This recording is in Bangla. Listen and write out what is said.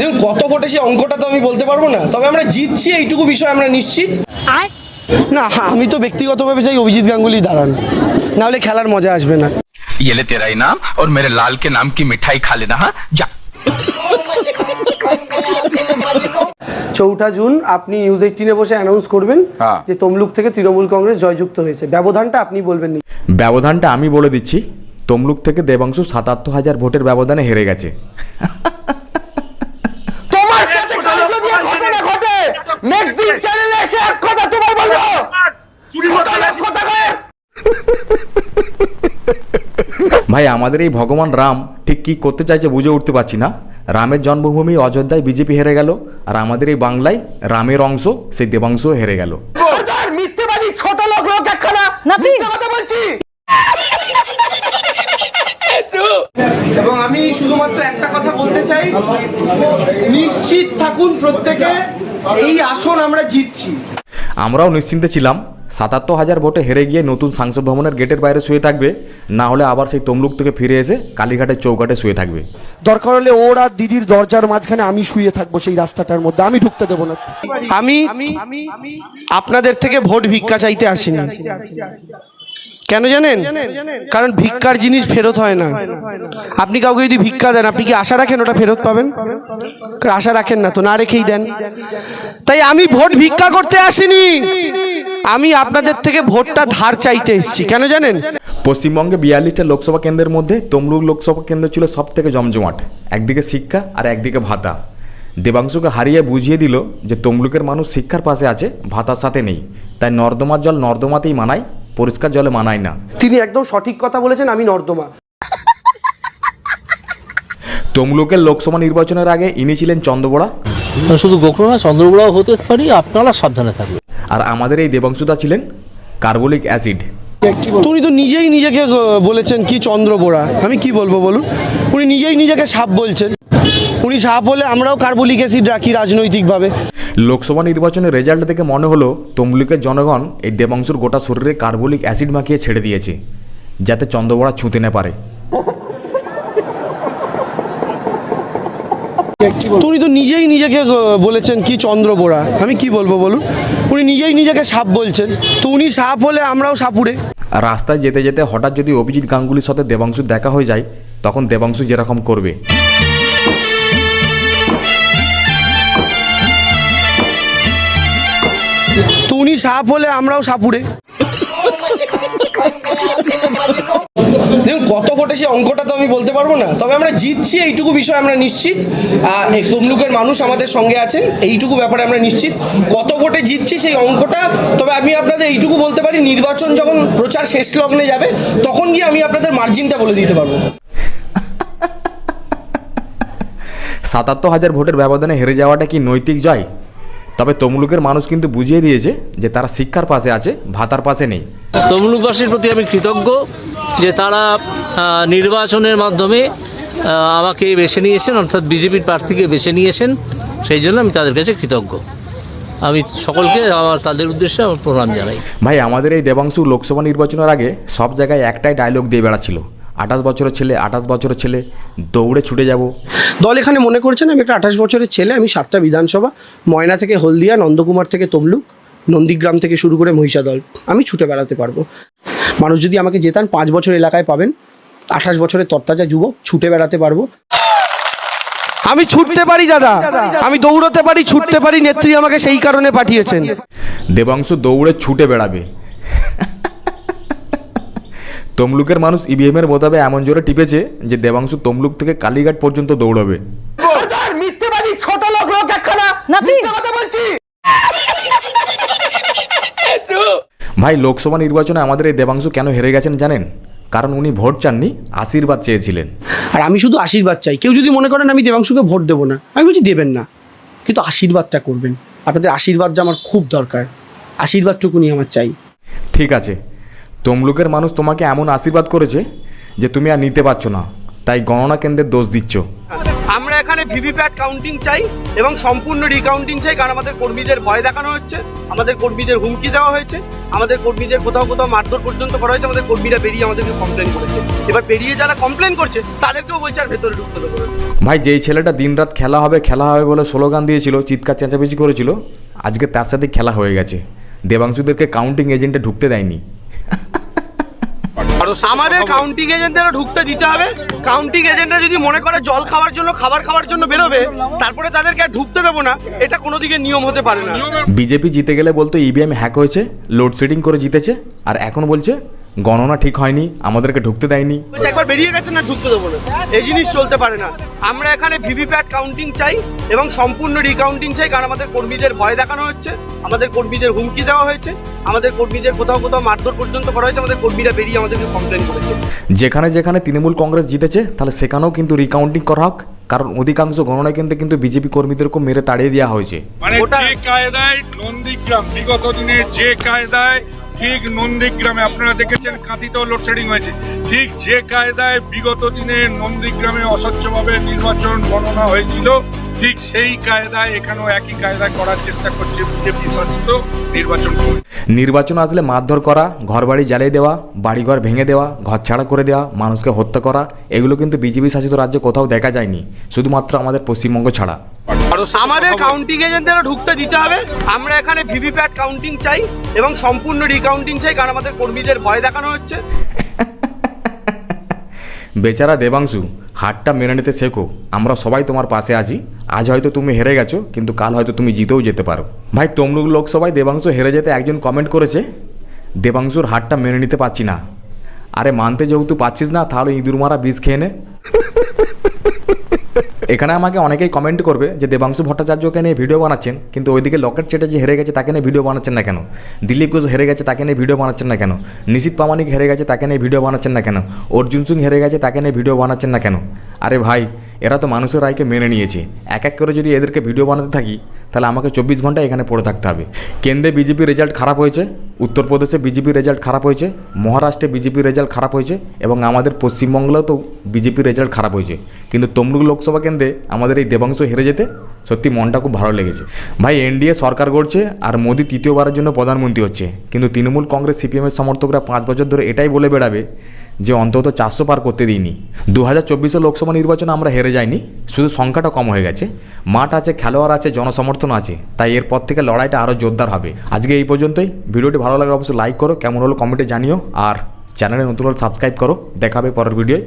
দেখুন কত ভোটে সেই অঙ্কটা তো আমি বলতে পারবো না তবে আমরা জিতছি এইটুকু বিষয় আমরা নিশ্চিত না হ্যাঁ, আমি তো ব্যক্তিগতভাবে চাই অভিজিৎ গাঙ্গুলি দাঁড়ান নাহলে খেলার মজা আসবে না ये ले तेरा इनाम और मेरे लाल के नाम की मिठाई खा लेना हाँ जा চৌঠা জুন আপনি নিউজ এইটিনে বসে অ্যানাউন্স করবেন হ্যাঁ। যে তমলুক থেকে তৃণমূল কংগ্রেস জয়যুক্ত হয়েছে ব্যবধানটা আপনি বলবেন নি ব্যবধানটা আমি বলে দিচ্ছি তমলুক থেকে দেবাংশু সাতাত্তর হাজার ভোটের ব্যবধানে হেরে গেছে নেক্সট দিন চ্যানেলে এসে এক কথা তোমার বলব। কথা কয়। ভাই আমাদের এই ভগবান রাম ঠিক কী করতে চাইছে বুঝে উঠতে পারছি না। রামের জন্মভূমি অযোধ্যায় বিজেপি হেরে গেল আর আমাদের এই বাংলায় রামের অংশ সেই দেবাংশ হেরে গেল। মিথ্যেবাদী ছোট লোক লোক একখানা। কথা বলছি। এবং আমি শুধুমাত্র একটা কথা বলতে চাই। নিশ্চিত থাকুন প্রত্যেকে। এই আসন আমরা জিতছি। আমরাও নিশ্চিন্তে ছিলাম। সাতাত্তর হাজার ভোটে হেরে গিয়ে নতুন সাংসদ ভবনের গেটের বাইরে শুয়ে থাকবে। না হলে আবার সেই তমলুক থেকে ফিরে এসে কালীঘাটের চৌকাটে শুয়ে থাকবে। দরকার হলে ওর আর দিদির দরজার মাঝখানে আমি শুয়ে থাকব সেই রাস্তাটার মধ্যে। আমি ঢুকতে দেবো না। আমি আপনাদের থেকে ভোট ভিক্ষা চাইতে আসিনি। কেন জানেন? কারণ ভিক্ষার জিনিস ফেরত হয় না। আপনি কাউকে যদি ভিক্ষা দেন, আপনি কি আশা রাখেন ওটা ফেরত পাবেন? আশা রাখেন না তো, না রেখেই দেন। তাই আমি ভোট ভিক্ষা করতে আসিনি। আমি আপনাদের থেকে ভোটটা ধার চাইতে এসেছি। কেন জানেন? পশ্চিমবঙ্গে বিয়াল্লিশটা লোকসভা কেন্দ্রের মধ্যে তমলুক লোকসভা কেন্দ্র ছিল সব থেকে জমজমাট। একদিকে শিক্ষা আর একদিকে ভাতা। দেবাংশুকে হারিয়ে বুঝিয়ে দিল যে তমলুকের মানুষ শিক্ষার পাশে আছে, ভাতার সাথে নেই। তাই নর্দমার জল নর্দমাতেই মানায়। পরিষ্কার জলে মানায় না। তিনি একদম সঠিক কথা বলেছেন আমি নর্দমা। তমলুকের লোকসভা নির্বাচনের আগে ইনি ছিলেন চন্দ্রবড়া। শুধু গোকর্ণ না চন্দ্রগুড়াও হতে পারি আপনারা সাবধানে থাকবেন। আর আমাদের এই দেবাংশুদা ছিলেন কার্বলিক অ্যাসিড। তো উনি তো নিজেই নিজেকে বলেছেন কি চন্দ্র বোরা আমি কি বলব বলুন? উনি নিজেই নিজেকে সাপ বলছেন। উনি সাপ হলে আমরাও কার্বলিক অ্যাসিড রাখি রাজনৈতিকভাবে। লোকসভা নির্বাচনের রেজাল্ট দেখে মনে হলো তমলুকের জনগণ এই দেবাংশুর গোটা শরীরে কার্বলিক অ্যাসিড মাখিয়ে ছেড়ে দিয়েছে যাতে চন্দ্রবড়া ছুঁতে না পারে। উনি তো নিজেই নিজেকে বলেছেন কি চন্দ্র বোরা আমি কি বলব বলুন? উনি নিজেই নিজেকে সাপ বলছেন। তো উনি সাপ হলে আমরাও সাপুড়ে। আর রাস্তায় যেতে যেতে হঠাৎ যদি অভিজিৎ গাঙ্গুলির সাথে দেবাংশুর দেখা হয়ে যায় তখন দেবাংশু যেরকম করবে। তো উনি সাপ হলে আমরাও সাপুড়ে। দেখুন কত ভোটে সেই অঙ্কটা তো আমি বলতে পারব না। তবে আমরা জিতছি এইটুকু বিষয় আমরা নিশ্চিত। তমলুকের মানুষ আমাদের সঙ্গে আছেন এইটুকু ব্যাপারে আমরা নিশ্চিত। কত ভোটে জিতছি সেই অঙ্কটা তবে আমি আপনাদের এইটুকু বলতে পারি নির্বাচন যখন প্রচার শেষ লগ্নে যাবে তখন গিয়ে আমি আপনাদের মার্জিনটা বলে দিতে পারব। সাতাত্তর হাজার ভোটের ব্যবধানে হেরে যাওয়াটা কি নৈতিক জয়? তবে তমলুকের মানুষ কিন্তু বুঝিয়ে দিয়েছে যে তারা শিক্ষার পাশে আছে ভাতার পাশে নেই। তমলুকবাসীর প্রতি আমি কৃতজ্ঞ যে তারা নির্বাচনের মাধ্যমে আমাকে বেছে নিয়েছেন অর্থাৎ বিজেপির প্রার্থীকে বেছে নিয়েছেন সেই জন্য আমি তাদের কাছে কৃতজ্ঞ। আমি সকলকে আমার তাদের উদ্দেশ্যে আমার প্রণাম জানাই। ভাই আমাদের এই দেবাংশু লোকসভা নির্বাচনের আগে সব জায়গায় একটাই ডায়লগ দিয়ে বেড়াচ্ছিল। আঠাশ বছরের ছেলে আঠাশ বছরের ছেলে দৌড়ে ছুটে যাব। দল এখানে মনে করছেন আমি একটা আঠাশ বছরের ছেলে আমি সাতটা বিধানসভা ময়না থেকে হলদিয়া নন্দকুমার থেকে তমলুক নন্দীগ্রাম থেকে শুরু করে মহিষাদল আমি ছুটে বেড়াতে পারব। মানুষ যদি আমাকে জেতান পাঁচ বছর এলাকায় পাবেন আঠাশ বছরের তরতাজা যুবক ছুটে বেড়াতে পারব। আমি ছুটতে পারি দাদা। আমি দৌড়তে পারি ছুটতে পারি নেত্রী আমাকে সেই কারণে পাঠিয়েছেন। দেবাংশু দৌড়ে ছুটে বেড়াবে। তমলুকের মানুষ ইভিএমের মোতাবে এমন জোরে টিপেছে যে দেবাংশু তমলুক থেকে কালীঘাট পর্যন্ত দৌড়বে। মিথ্যেবাদী ছোট লোক লোক একখানা। কথা বলছি। ভাই লোকসভা নির্বাচনে আমাদের এই দেবাংশু কেন হেরে গেছেন জানেন? কারণ উনি ভোট চাননি আশীর্বাদ চেয়েছিলেন। আর আমি শুধু আশীর্বাদ চাই। কেউ যদি মনে করেন আমি দেবাংশুকে ভোট দেবো না আমি বলছি দেবেন না। কিন্তু আশীর্বাদটা করবেন। আপনাদের আশীর্বাদটা আমার খুব দরকার। আশীর্বাদটুকুনি আমার চাই। ঠিক আছে তমলুকের মানুষ তোমাকে এমন আশীর্বাদ করেছে যে তুমি আর নিতে পারছ না। তাই গণনা কেন্দ্রের দোষ দিচ্ছ। আমরা এখানে ভিভিপ্যাট কাউন্টিং চাই এবং সম্পূর্ণ রিকাউন্টিং চাই কারণ আমাদের কর্মীদের ভয় দেখানো হচ্ছে আমাদের কর্মীদের হুমকি দেওয়া হয়েছে আমাদের কর্মীদের কোথাও কোথাও মারধর পর্যন্ত করা হয়েছে আমাদের কর্মীরা বেরিয়ে আমাদেরকে কমপ্লেন করেছে। এবার বেরিয়ে যারা কমপ্লেন করছে তাদেরকেও বলছে আর ভেতরে ঢুকতে দেবো। ভাই যেই ছেলেটা দিনরাত খেলা হবে খেলা হবে বলে স্লোগান দিয়েছিল চিৎকার চেঁচামেচি করেছিল আজকে তার সাথে খেলা হয়ে গেছে। দেবাংশুদেরকে কাউন্টিং এজেন্টে ঢুকতে দেয়নি। আমাদের কাউন্টিং এজেন্টরা ঢুকতে দিতে হবে। কাউন্টিং এজেন্টরা যদি মনে করে জল খাওয়ার জন্য খাবার খাওয়ার জন্য বেরোবে তারপরে তাদেরকে আর ঢুকতে দেবো না এটা কোনো দিকে নিয়ম হতে পারে না। বিজেপি জিতে গেলে বলতো ইভিএম হ্যাক হয়েছে লোডশেডিং করে জিতেছে আর এখন বলছে গণনা ঠিক হয়নি আমাদেরকে ঢুকতে দেয়নি। বলছে একবার বেরিয়ে গেছে না ঢুকতে দেবো না। এই জিনিস চলতে পারে না। আমরা এখানে ভিভিপ্যাট কাউন্টিং চাই এবং সম্পূর্ণ রিকাউন্টিং চাই কারণ আমাদের কর্মীদের ভয় দেখানো হচ্ছে আমাদের কর্মীদের হুমকি দেওয়া হয়েছে আমাদের কর্মীদের কোথাও কোথাও মারধর পর্যন্ত করা হয়েছে আমাদের কর্মীরা বেরিয়ে আমাদেরকে কমপ্লেন করেছে। যেখানে যেখানে তৃণমূল কংগ্রেস জিতেছে তাহলে সেখানেও কিন্তু রিকাউন্টিং করা হোক কারণ অধিকাংশ গণনায় কিন্তু কিন্তু বিজেপি কর্মীদেরকে মেরে তাড়িয়ে দেওয়া হয়েছে। মানে ওটা- যে কায়দায় নন্দীগ্রাম বিগত দিনে যে কায়দায় ঠিক নন্দীগ্রামে আপনারা দেখেছেন কাঁথিতেও লোডশেডিং হয়েছে। ঠিক যে কায়দায় বিগত দিনে নন্দীগ্রামে অস্বচ্ছভাবে নির্বাচন গণনা হয়েছিল, ঠিক সেই কায়দায় এখানেও একই কায়দায় করার চেষ্টা করছে বিজেপি শাসিত নির্বাচন নির্বাচন আসলে মারধর করা, ঘরবাড়ি জ্বালিয়ে দেওয়া, বাড়িঘর ভেঙে দেওয়া ঘর ছাড়া করে দেওয়া, মানুষকে হত্যা করা, এগুলো কিন্তু বিজেপি শাসিত রাজ্যে কোথাও দেখা যায়নি, শুধুমাত্র আমাদের পশ্চিমবঙ্গ ছাড়া। আমাদের কাউন্টিং এজেন্টদেরও ঢুকতে দিতে হবে। আমরা এখানে ভিভিপ্যাট কাউন্টিং চাই এবং সম্পূর্ণ রিকাউন্টিং চাই কারণ আমাদের কর্মীদের ভয় দেখানো হচ্ছে। বেচারা দেবাংশু হারটা মেনে নিতে শেখো। আমরা সবাই তোমার পাশে আছি। আজ হয়তো তুমি হেরে গেছো কিন্তু কাল হয়তো তুমি জিতেও যেতে পারো। ভাই তমলুক লোকসভায় দেবাংশু হেরে যেতে একজন কমেন্ট করেছে। দেবাংশুর হারটা মেনে নিতে পারছি না। আরে মানতে যেহেতু পাচ্ছিস না তাহলে ইঁদুর মারা বিষ খেয়ে নে। এখানে আমাকে অনেকেই কমেন্ট করবে যে দেবাংশু ভট্টাচার্যকে নিয়ে ভিডিও বানাচ্ছেন, কিন্তু ওইদিকে লকেট চ্যাটার্জি হেরে গেছে তাকে নিয়ে ভিডিও বানাচ্ছেন না কেন? দিলীপ ঘোষ হেরে গেছে তাকে নিয়ে ভিডিও বানাচ্ছেন না কেন? নিশিত প্রামাণিক হেরে গেছে তাকে নিয়ে ভিডিও বানাচ্ছেন না কেন? অর্জুন সিং হেরে গেছে তাকে নিয়ে ভিডিও বানাচ্ছেন না কেন? আরে ভাই, এরা তো মানুষের রায়কে মেনে নিয়েছে। এক এক করে যদি এদেরকে ভিডিও বানাতে থাকি তাহলে আমাকে চব্বিশ ঘণ্টা এখানে পড়ে থাকতে হবে। কেন্দ্রে বিজেপির রেজাল্ট খারাপ হয়েছে, উত্তরপ্রদেশে বিজেপির রেজাল্ট খারাপ হয়েছে, মহারাষ্ট্রে বিজেপির রেজাল্ট খারাপ হয়েছে এবং আমাদের পশ্চিমবঙ্গেও বিজেপির রেজাল্ট খারাপ হয়েছে। কিন্তু তমলুক লোকসভা কেন্দ্রে আমাদের এই দেবাংশ হেরে যেতে সত্যি মনটা খুব ভালো লেগেছে। ভাই, এনডিএ সরকার গড়ছে আর মোদী তৃতীয়বারের জন্য প্রধানমন্ত্রী হচ্ছে। কিন্তু তৃণমূল কংগ্রেস, সিপিএমের সমর্থকরা পাঁচ বছর ধরে এটাই বলে বেড়াবে যে অন্তত চারশো পার করতে দিইনি। দু হাজার চব্বিশে লোকসভা নির্বাচনে আমরা হেরে যাইনি, শুধু সংখ্যাটা কম হয়ে গেছে। মাঠ আছে, খেলোয়াড় আছে, জনসমর্থন আছে, তাই এরপর থেকে লড়াইটা আরও জোরদার হবে। আজকে এই পর্যন্তই। ভিডিওটি ভালো লাগলে অবশ্যই লাইক করো, কেমন হলো কমেন্টে জানিও। আর চ্যানেলে নতুন হলে সাবস্ক্রাইব করো। দেখাবে পরের ভিডিওয়